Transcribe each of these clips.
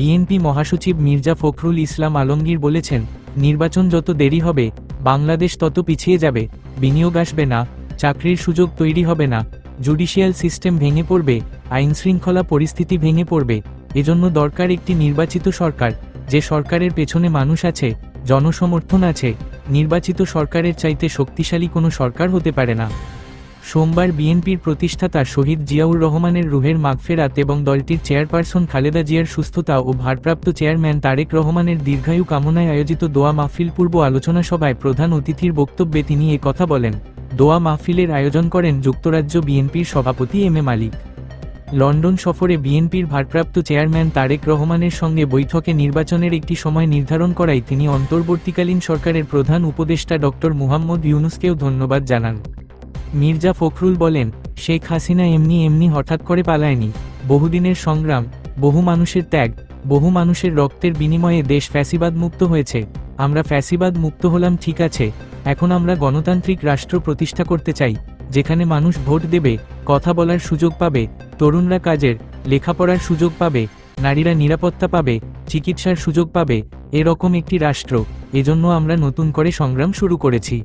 BNP মহাসচিব মির্জা ফখরুল ইসলাম আলমগীর বলেছেন, নির্বাচন যত দেরি হবে, বাংলাদেশ তত পিছিয়ে যাবে, বিনিয়োগ আসবে না, চাকরির সুযোগ তৈরি হবে না, জুডিশিয়াল সিস্টেম ভেঙে পড়বে, আইনশৃঙ্খলা পরিস্থিতি ভেঙে পড়বে, এজন্য দরকার একটি নির্বাচিত সরকার, যে সরকারের পেছনে মানুষ আছে, জনসমর্থন আছে, নির্বাচিত সরকারের চাইতে শক্তিশালী কোনো সরকার হতে পারে না। সোমবার বিএনপির প্রতিষ্ঠাতা শহীদ জিয়াউর রহমানের রুহের মাগফেরাত এবং দলটির চেয়ারপারসন খালেদা জিয়ার সুস্থতা ও ভারপ্রাপ্ত চেয়ারম্যান তারেক রহমানের দীর্ঘায়ু কামনায় আয়োজিত দোয়া মাহফিল পূর্ব আলোচনা সভায় প্রধান অতিথির বক্তব্যে তিনি এ কথা বলেন। দোয়া মাহফিলের আয়োজন করেন যুক্তরাজ্য বিএনপির সভাপতি এম এ মালিক। লন্ডন সফরে বিএনপির ভারপ্রাপ্ত চেয়ারম্যান তারেক রহমানের সঙ্গে বৈঠকে নির্বাচনের একটি সময় নির্ধারণ করায় তিনি অন্তর্বর্তীকালীন সরকারের প্রধান উপদেষ্টা ড মুহাম্মদ ইউনুসকেও ধন্যবাদ জানান। মির্জা ফখরুল বলেন, শেখ হাসিনা এমনি এমনি হঠাৎ করে পালায়নি। বহুদিনের সংগ্রাম, বহু মানুষের ত্যাগ, বহু মানুষের রক্তের বিনিময়ে দেশ ফ্যাসিবাদ মুক্ত হয়েছে। আমরা ফ্যাসিবাদ মুক্ত হলাম, ঠিক আছে। এখন আমরা গণতান্ত্রিক রাষ্ট্র প্রতিষ্ঠা করতে চাই, যেখানে মানুষ ভোট দেবে, কথা বলার সুযোগ পাবে, তরুণরা কাজের, লেখাপড়ার সুযোগ পাবে, নারীরা নিরাপত্তা পাবে, চিকিৎসার সুযোগ পাবে, এরকম একটি রাষ্ট্র। এজন্য আমরা নতুন করে সংগ্রাম শুরু করেছি।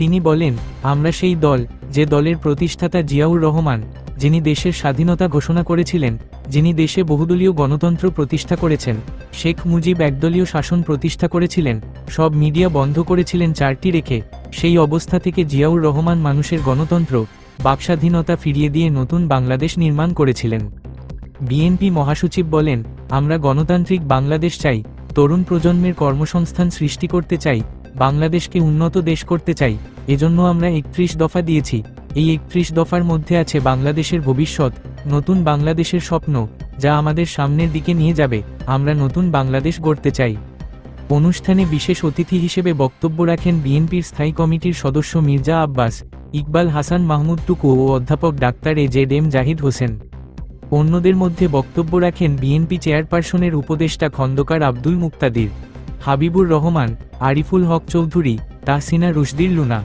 তিনি বলেন, আমরা সেই দল, যে দলের প্রতিষ্ঠাতা জিয়াউর রহমান, যিনি দেশের স্বাধীনতা ঘোষণা করেছিলেন, যিনি দেশে বহুদলীয় গণতন্ত্র প্রতিষ্ঠা করেছেন, শেখ মুজিব একদলীয় শাসন প্রতিষ্ঠা করেছিলেন, সব মিডিয়া বন্ধ করেছিলেন চারটি রেখে, সেই অবস্থা থেকে জিয়াউর রহমান মানুষের গণতন্ত্র, বাকস্বাধীনতা ফিরিয়ে দিয়ে নতুন বাংলাদেশ নির্মাণ করেছিলেন। বিএনপি মহাসচিব বলেন, আমরা গণতান্ত্রিক বাংলাদেশ চাই, তরুণ প্রজন্মের কর্মসংস্থান সৃষ্টি করতে চাই বাংলাদেশকে উন্নত দেশ করতে চাই, এজন্য আমরা একত্রিশ দফা দিয়েছি। এই একত্রিশ দফার মধ্যে আছে বাংলাদেশের ভবিষ্যৎ, নতুন বাংলাদেশের স্বপ্ন, যা আমাদের সামনের দিকে নিয়ে যাবে, আমরা নতুন বাংলাদেশ গড়তে চাই। অনুষ্ঠানে বিশেষ অতিথি হিসেবে বক্তব্য রাখেন বিএনপির স্থায়ী কমিটির সদস্য মির্জা আব্বাস, ইকবাল হাসান মাহমুদ টুকু ও অধ্যাপক doctor A Z M Zahid Hossain. অন্যদের মধ্যে বক্তব্য রাখেন বিএনপি চেয়ারপারসনের উপদেষ্টা Khandaker Abdul Muktadir. Habibur Rahman, Ariful Haque Chowdhury, Tahsina Rushdir Luna,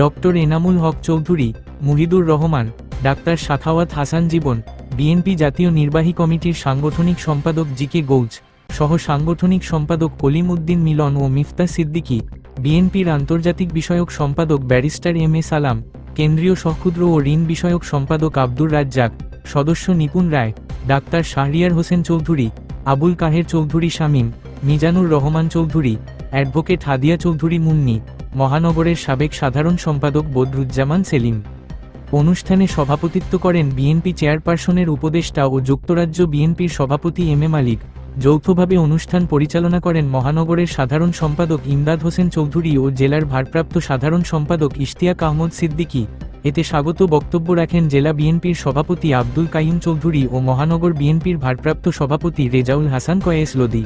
doctor Enamul Haque Chowdhury, Muhidur Rahman, doctor Shakhawat Hossain Jibon, BNP জাতীয় নির্বাহী কমিটির সাংগঠনিক সম্পাদক জি কে গৌজ, সহ সাংগঠনিক সম্পাদক কলিম উদ্দিন মিলন ও মিফতা সিদ্দিকী, বিএনপির আন্তর্জাতিক বিষয়ক সম্পাদক ব্যারিস্টার এম এ সালাম, কেন্দ্রীয় সক্ষুদ্র ও ঋণ বিষয়ক সম্পাদক আব্দুর রাজ্জাক, সদস্য নিপুণ রায়, ডাক্তার শাহরিয়ার হোসেন চৌধুরী, আবুল কাহের চৌধুরী শামীম মিজানুর রহমান চৌধুরী, অ্যাডভোকেট হাদিয়া চৌধুরী মুন্নি, মহানগরের সাবেক সাধারণ সম্পাদক বদরুজ্জামান সেলিম। অনুষ্ঠানে সভাপতিত্ব করেন বিএনপি চেয়ারপারসনের উপদেষ্টা ও যুক্তরাজ্য বিএনপির সভাপতি এম এ মালিক। যৌথভাবে অনুষ্ঠান পরিচালনা করেন মহানগরের সাধারণ সম্পাদক ইমদাদ হোসেন চৌধুরী ও জেলার ভারপ্রাপ্ত সাধারণ সম্পাদক ইশতিয়াক আহমদ সিদ্দিকী। এতে স্বাগত বক্তব্য রাখেন জেলা বিএনপির সভাপতি আব্দুল কাইম চৌধুরী ও মহানগর বিএনপির ভারপ্রাপ্ত সভাপতি রেজাউল হাসান কয়েস লোদি